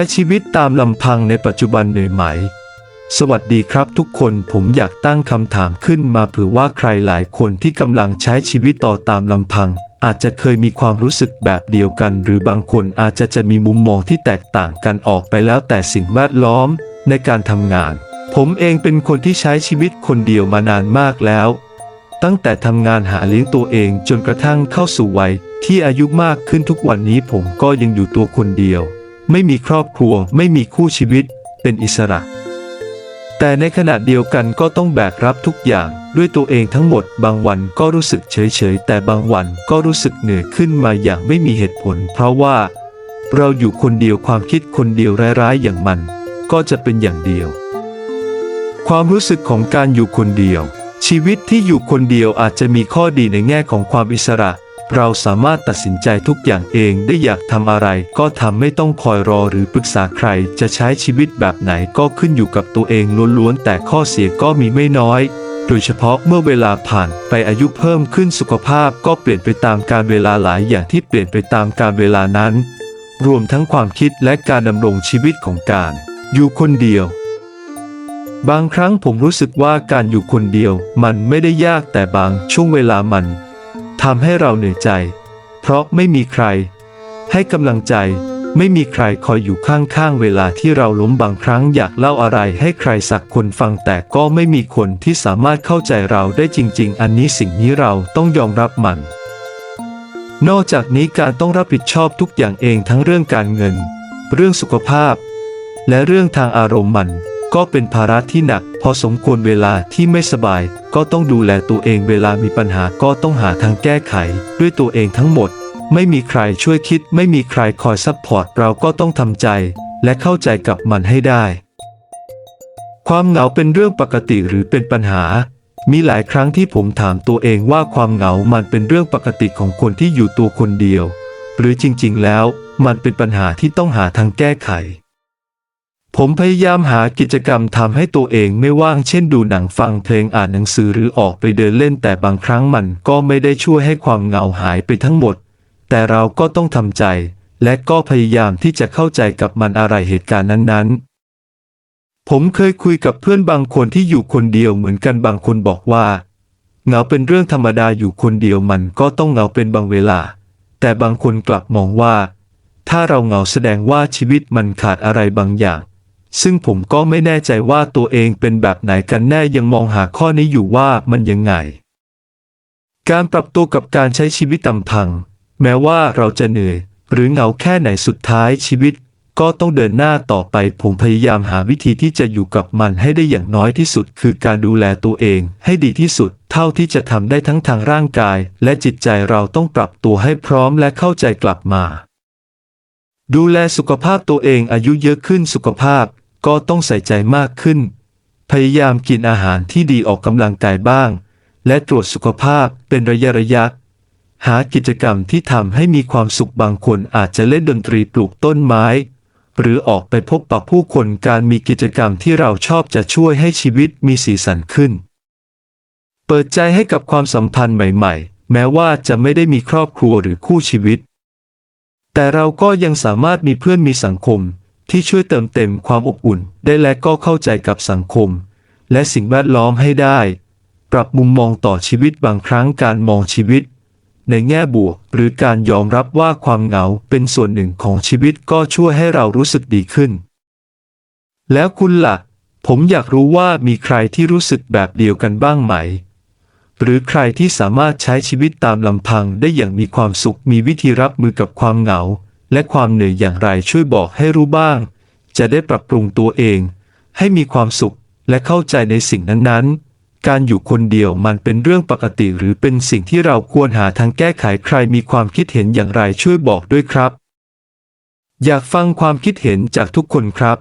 ช้ชีวิตตามลำพังในปัจจุบันเหนื่อยไหม สวัสดีครับทุกคนผมอยากตั้งคำถามขึ้นมาเผื่อว่าใครหลายคนที่กำลังใช้ชีวิตต่อตามลำพัง อาจจะเคยมีความรู้สึกแบบเดียวกัน หรือบางคนอาจจะจะมีมุมมองที่แตกต่างกันออกไปแล้วแต่สิ่งแวดล้อมในการทำงาน ผมเองเป็นคนที่ใช้ชีวิตคนเดียวมานานมากแล้ว ตั้งแต่ทำงานหาเลี้ยงตัวเองจนกระทั่งเข้าสู่วัยที่อายุมากขึ้นทุกวันนี้ผมก็ยังอยู่ตัวคนเดียว ไม่มีครอบครัว ไม่มีคู่ชีวิต เป็นอิสระ แต่ในขณะเดียวกันก็ต้องแบกรับทุกอย่างด้วยตัวเองทั้งหมด บางวันก็รู้สึกเฉยๆ แต่บางวันก็รู้สึกเหนื่อยขึ้นมาอย่างไม่มีเหตุผล เพราะว่า เราอยู่คนเดียวความคิดคนเดียวร้ายๆอย่างมัน ก็จะเป็นอย่างเดียว ความรู้สึกของการอยู่คนเดียว ชีวิตที่อยู่คนเดียวอาจจะมีข้อดีในแง่ของความอิสระ เราสามารถตัดสินใจทุกอย่างเองได้อยากทำอะไร ก็ทำไม่ต้องคอยรอหรือปรึกษาใคร จะใช้ชีวิตแบบไหนก็ขึ้นอยู่กับตัวเองล้วนๆแต่ข้อเสียก็มีไม่น้อย โดยเฉพาะเมื่อเวลาผ่านไปอายุเพิ่มขึ้นสุขภาพก็เปลี่ยนไปตามการเวลาหลายอย่างที่เปลี่ยนไปตามการเวลานั้น รวมทั้งความคิดและการดำรงชีวิตของการ อยู่คนเดียวบางครั้งผมรู้สึกว่าการอยู่คนเดียว มันไม่ได้ยากแต่บางช่วงเวลามัน ทำให้เราเหนื่อยใจ เพราะไม่มีใคร ให้กำลังใจ ไม่มีใครคอยอยู่ข้างๆ เวลาที่เราล้มบางครั้งอยากเล่าอะไรให้ใครสักคนฟังแต่ก็ไม่มีคนที่สามารถเข้าใจเราได้จริง ๆ อันนี้สิ่งนี้เราต้องยอมรับมัน นอกจากนี้การต้องรับผิดชอบทุกอย่างเองทั้งเรื่องการเงิน เรื่องสุขภาพ และเรื่องทางอารมณ์มัน ก็เป็นภาระที่หนัก พอสมควรเวลาที่ไม่สบาย ก็ต้องดูแลตัวเองเวลามีปัญหาก็ต้องหาทางแก้ไข ด้วยตัวเองทั้งหมด ไม่มีใครช่วยคิด ไม่มีใครคอยซัพพอร์ตเราก็ต้องทำใจ และเข้าใจกับมันให้ได้ ความเหงาเป็นเรื่องปกติหรือเป็นปัญหา มีหลายครั้งที่ผมถามตัวเองว่าความเหงามันเป็นเรื่องปกติของคนที่อยู่ตัวคนเดียว หรือจริงๆ แล้ว มันเป็นปัญหาที่ต้องหาทางแก้ไข ผมพยายามหากิจกรรมทำให้ตัวเองไม่ว่างเช่นดูหนังฟังเพลงอ่านหนังสือหรือออกไปเดินเล่นแต่บางครั้งมันก็ไม่ได้ช่วยให้ความเหงาหายไปทั้งหมด แต่เราก็ต้องทำใจ และก็พยายามที่จะเข้าใจกับมันอะไรเหตุการณ์นั้นๆ ผมเคยคุยกับเพื่อนบางคนที่อยู่คนเดียวเหมือนกันบางคนบอกว่าเหงาเป็นเรื่องธรรมดาอยู่คนเดียวมันก็ต้องเหงาเป็นบางเวลา แต่บางคนกลับมองว่า ถ้าเราเหงาแสดงว่าชีวิตมันขาดอะไรบางอย่าง ซึ่งผมก็ไม่แน่ใจว่าตัวเองเป็นแบบไหนกันแน่ยังมองหาข้อนี้อยู่ว่ามันยังไง การปรับตัวกับการใช้ชีวิตตำพัง แม้ว่าเราจะเหนื่อย หรือเหงาแค่ไหนสุดท้ายชีวิต ก็ต้องเดินหน้าต่อไปผมพยายามหาวิธีที่จะอยู่กับมันให้ได้อย่างน้อยที่สุด คือการดูแลตัวเองให้ดีที่สุด เท่าที่จะทำได้ทั้งทางร่างกาย และจิตใจเราต้องปรับตัวให้พร้อมและเข้าใจกลับมา ดูแลสุขภาพตัวเองอายุเยอะขึ้นสุขภาพ ก็ต้องใส่ใจมากขึ้น พยายามกินอาหารที่ดีออกกำลังกายบ้าง และตรวจสุขภาพเป็นระยะระยะ หากิจกรรมที่ทำให้มีความสุขบางคนอาจจะเล่นดนตรีปลูกต้นไม้ หรือออกไปพบปะผู้คนการมีกิจกรรมที่เราชอบจะช่วยให้ชีวิตมีสีสันขึ้น เปิดใจให้กับความสัมพันธ์ใหม่ ๆ แม้ว่าจะไม่ได้มีครอบครัวหรือคู่ชีวิต แต่เราก็ยังสามารถมีเพื่อนมีสังคม ที่ช่วยเติมเต็มความอบอุ่น ได้และก็เข้าใจกับสังคม และสิ่งแวดล้อมให้ได้ ปรับมุมมองต่อชีวิตบางครั้งการมองชีวิต ในแง่บวก หรือการยอมรับว่าความเหงาเป็นส่วนหนึ่งของชีวิตก็ช่วยให้เรารู้สึกดีขึ้น แล้วคุณละ่ะ ผมอยากรู้ว่ามีใครที่รู้สึกแบบเดียวกันบ้างไหมหรือใครที่สามารถใช้ชีวิตตามลำพังได้อย่างมีความสุขมีวิธีรับมือกับความเหงา และความเหนื่อยอย่างไรช่วยบอกให้รู้บ้าง จะได้ปรับปรุงตัวเอง ให้มีความสุขและเข้าใจในสิ่งนั้นๆ การอยู่คนเดียวมันเป็นเรื่องปกติหรือเป็นสิ่งที่เราควรหาทางแก้ไขใครมีความคิดเห็นอย่างไรช่วยบอกด้วยครับ อยากฟังความคิดเห็นจากทุกคนครับ